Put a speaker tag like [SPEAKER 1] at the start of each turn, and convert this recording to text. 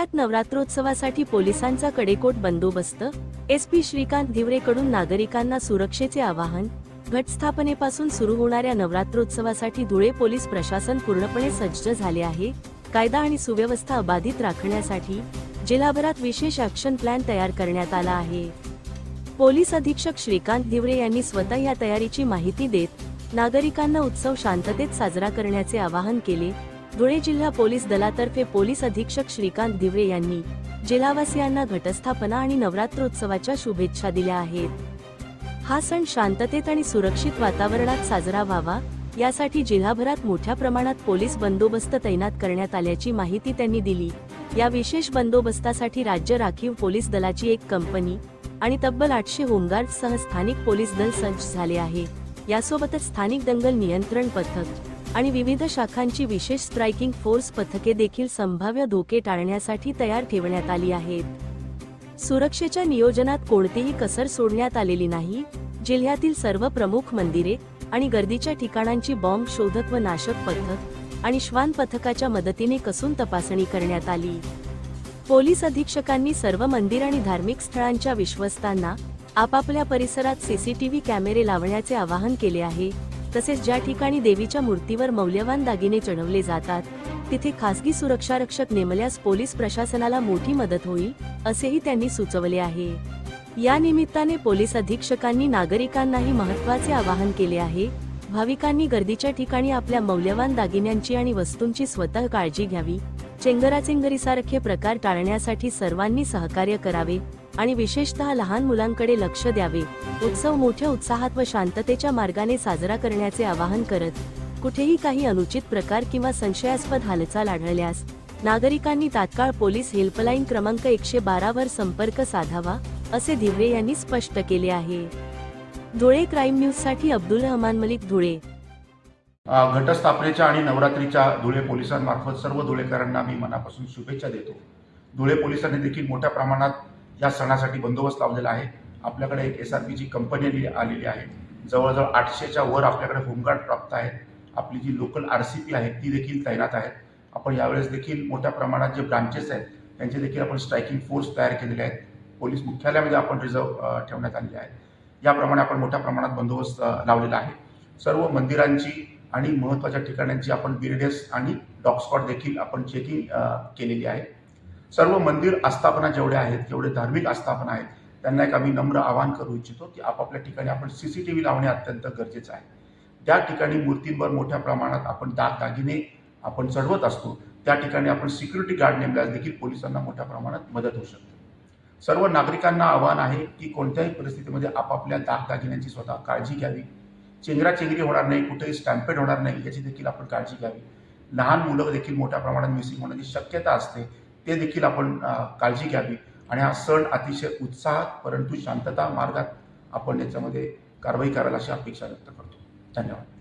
[SPEAKER 1] धुळ्यात नवरात्रोत्सवासाठी पोलिसांचा कडेकोट बंदोबस्त एसपी श्रीकांत धिवरेकडून नागरिकांना सुरक्षेचे आवाहन घटस्थापनेपासून सुरू होणाऱ्या नवरात्रोत्सवासाठी धुळे पोलीस प्रशासन पूर्णपणे सज्ज झाले आहे. कायदा आणि सुव्यवस्था अबाधित राखण्यासाठी जिल्हाभरात विशेष ऍक्शन प्लॅन तयार करण्यात आला आहे. पोलीस अधीक्षक श्रीकांत धिवरे यांनी स्वतः या तयारीची माहिती देत नागरिकांना उत्सव शांततेत साजरा करण्याचे आवाहन केले. धुळे जिल्हा पोलीस दलातर्फे पोलीस अधीक्षक श्रीकांत दिवरे यांनी जिल्हावासियांना घटस्थापना आणि नवरात्रोत्सवाच्या शुभेच्छा दिल्या आहेत. हा सण शांततेत आणि सुरक्षित वातावरणात साजरा व्हावा यासाठी जिल्हाभरात मोठ्या प्रमाणात पोलीस बंदोबस्त तैनात करण्यात आल्याची माहिती त्यांनी दिली. या विशेष बंदोबस्तासाठी राज्य राखीव पोलीस दलाची एक कंपनी आणि तब्बल आठशे होमगार्डसह स्थानिक पोलीस दल सज्ज झाले आहे. यासोबतच स्थानिक दंगल नियंत्रण पथक आणि विविध शाखांची विशेष स्ट्रायकिंग फोर्स पथके देखील संभाव्य धोके टाळण्यासाठी तयार ठेवण्यात आली आहेत. सुरक्षेच्या नियोजनात कोणतीही कसर सोडण्यात आलेली नाही. जिल्ह्यातील सर्व प्रमुख मंदिरे आणि गर्दीच्या ठिकाणांची बॉम्ब शोधक व नाशक पथक आणि श्वान पथकाच्या मदतीने कसून तपासणी करण्यात आली. पोलीस अधीक्षकांनी सर्व मंदिर आणि धार्मिक स्थळांच्या विश्वस्तांना आपापल्या परिसरात सीसीटीव्ही कॅमेरे लावण्याचे आवाहन केले आहे. तसेच ज्या ठिकाणी देवीच्या मूर्तीवर मौल्यवान दागिने चढवले जातात तिथे खासगी सुरक्षारक्षक नेमल्यास पोलीस प्रशासनाला मोठी मदत होईल असेही त्यांनी सुचवले आहे. या निमित्ताने पोलीस अधीक्षकांनी नागरिकांनाही महत्त्वाचे आवाहन केले आहे. भाविकांनी गर्दीच्या ठिकाणी आपल्या मौल्यवान दागिन्यांची आणि वस्तूंची स्वतः काळजी घ्यावी. चेंगराचेंगरीसारखे प्रकार टाळण्यासाठी सर्वांनी सहकार्य करावे. आणि विशेषतः लहान मुलांकडे लक्ष द्यावे. उत्सव मोठ्या उत्साहात व शांततेच्या मार्गाने साजरा करण्याचे आवाहन करत कुठेही काही अनुचित प्रकार किंवा संशयास्पद हालचाल आढळल्यास नागरिकांनी तात्काळ पोलीस हेल्पलाईन क्रमांक एकशे बारा वर संपर्क साधावा असे धिवरे यांनी स्पष्ट केले आहे. धुळे क्राईम न्यूजसाठी अब्दुल रहमान मलिक धुळे.
[SPEAKER 2] घटस्थापनेच्या आणि नवरात्रीच्या धुळे पोलिसांमार्फत सर्व धुळेकरांना मी मनापासून शुभेच्छा देतो. धुळे पोलिसांनी देखील मोठ्या प्रमाणात या सणासाठी बंदोबस्त लावलेला आहे. आपल्याकडे एक एस आर पीची कंपनी आलेली आहे. जवळजवळ आठशेच्या वर आपल्याकडे होमगार्ड प्राप्त आहेत आपली जी लोकल आर सी पी आहे ती देखील तैनात आहेत आपण यावेळेस देखील मोठ्या प्रमाणात जे ब्रांचेस आहेत त्यांचे देखील आपण स्ट्रायकिंग फोर्स तयार केलेले आहेत. पोलीस मुख्यालयामध्ये आपण रिझर्व ठेवण्यात आलेले आहे. याप्रमाणे आपण मोठ्या प्रमाणात बंदोबस्त लावलेला आहे. सर्व मंदिरांची आणि महत्त्वाच्या ठिकाणांची आपण बिरडेस आणि डॉग स्पॉट देखील आपण चेकिंग केलेली आहे. सर्व मंदिर आस्थापना जेवढ्या आहेत जेवढे धार्मिक आस्थापना आहेत त्यांना एक आम्ही नम्र आवाहन करू इच्छितो की आपापल्या ठिकाणी आपण सी सी टी व्ही लावणे अत्यंत गरजेचं आहे. त्या ठिकाणी मूर्तींवर मोठ्या प्रमाणात आपण दाग दागिने आपण चढवत असतो त्या ठिकाणी आपण सिक्युरिटी गार्ड नेमल्यास देखील पोलिसांना मोठ्या प्रमाणात मदत होऊ शकते. सर्व नागरिकांना आव्हान आहे की कोणत्याही परिस्थितीमध्ये आपापल्या दाग दागिन्यांची स्वतः काळजी घ्यावी. चेंगराचेंगरी होणार नाही कुठेही स्टॅम्पेड होणार नाही याची देखील आपण काळजी घ्यावी. लहान मुलं देखील मोठ्या प्रमाणात मिसिंग होण्याची शक्यता असते. ते देखील आपण काळजी घ्यावी. आणि हा सण अतिशय उत्साहात परंतु शांतता मार्गात आपण याच्यामध्ये कारवाई करायला अशी अपेक्षा व्यक्त करतो. धन्यवाद.